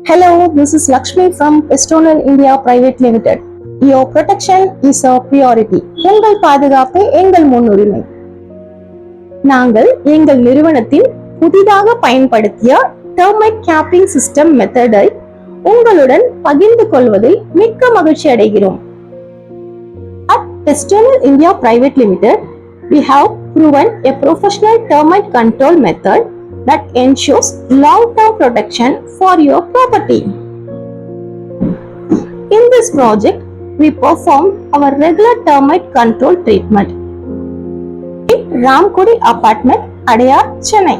Hello, this is Lakshmi from Pestonal India Private Limited. Your protection is a priority. உங்கள் பாதுகாப்பு எங்கள் முன்னுரிமை நாங்கள் எங்கள் நிறுவனத்தின் புதிதாக பயன்படுத்திய டெர்மைட் கேப்பிங் சிஸ்டம் மெத்தடை உங்களுடன் பகிர்ந்து கொள்வதில் மிக்க மகிழ்ச்சி அடைகிறோம் at Pestonal India private limited we have proven a professional termite control method that ensures long-term protection for your property. In this project, we perform our regular termite control treatment in Ramkodi apartment, Adayar, Chennai.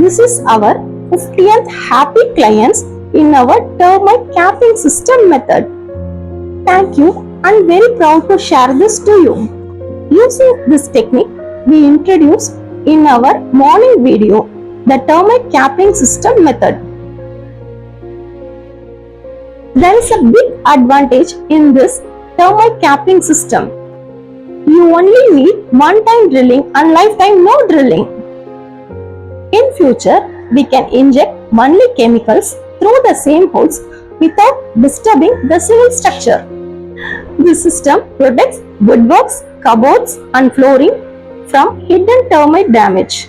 This is our 50th happy clients in our termite capping system method. Thank you and very proud to share this to you. Using this technique, we introduced in our morning video the termite capping system method. There is a big advantage in this termite capping system. You only need one time drilling and lifetime no drilling. In future, we can inject only chemicals through the same holes without disturbing the civil structure. This system protects woodworks, cupboards and flooring from hidden termite damage.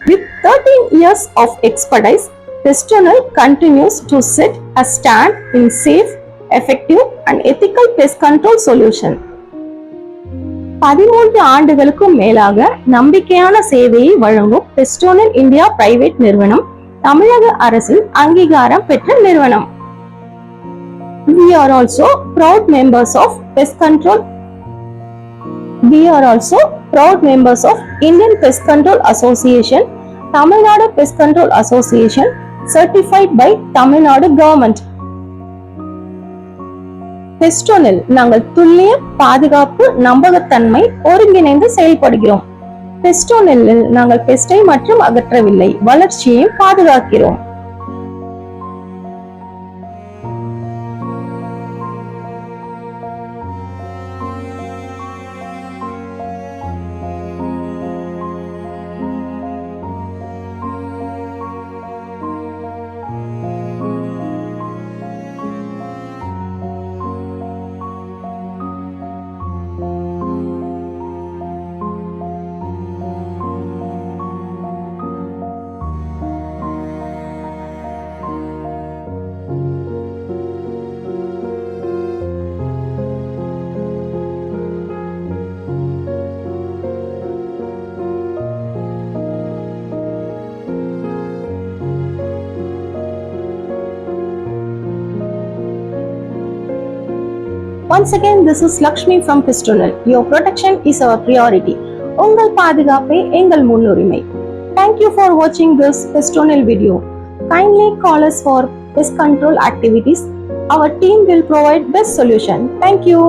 With 13 years of expertise, Pestonal continues to sit a stand in safe, effective and ethical pest control solution. பதிமூன்று ஆண்டுகளுக்கும் மேலாக நம்பிக்கையான சேவையை வழங்கும் பெஸ்டோனல் India private நிறுவனம் தமிழக அரசின் அங்கீகாரம் பெற்ற நிறுவனம் We are also proud members of Pest Control. We are also proud members of Indian Pest Control Association, Tamil Nadu Pest Control Association, certified by Tamil Nadu government. பெஸ்டோனில் நாங்கள் துல்லிய பாதுகாப்பு நம்பகத்தன்மை ஒருங்கிணைந்து செயல்படுகிறோம் பெஸ்டோனில் நாங்கள் பெஸ்டை மற்றும் அகற்றவில்லை வளர்ச்சியையும் பாதுகாக்கிறோம் Once again, this is Lakshmi from Pistonal. Your protection is our priority. உங்கள் பாதுகாப்பே எங்கள் முன்னுரிமை. Thank you for watching this Pistonal video. Kindly call us for pest control activities. Our team will provide best solution. Thank you.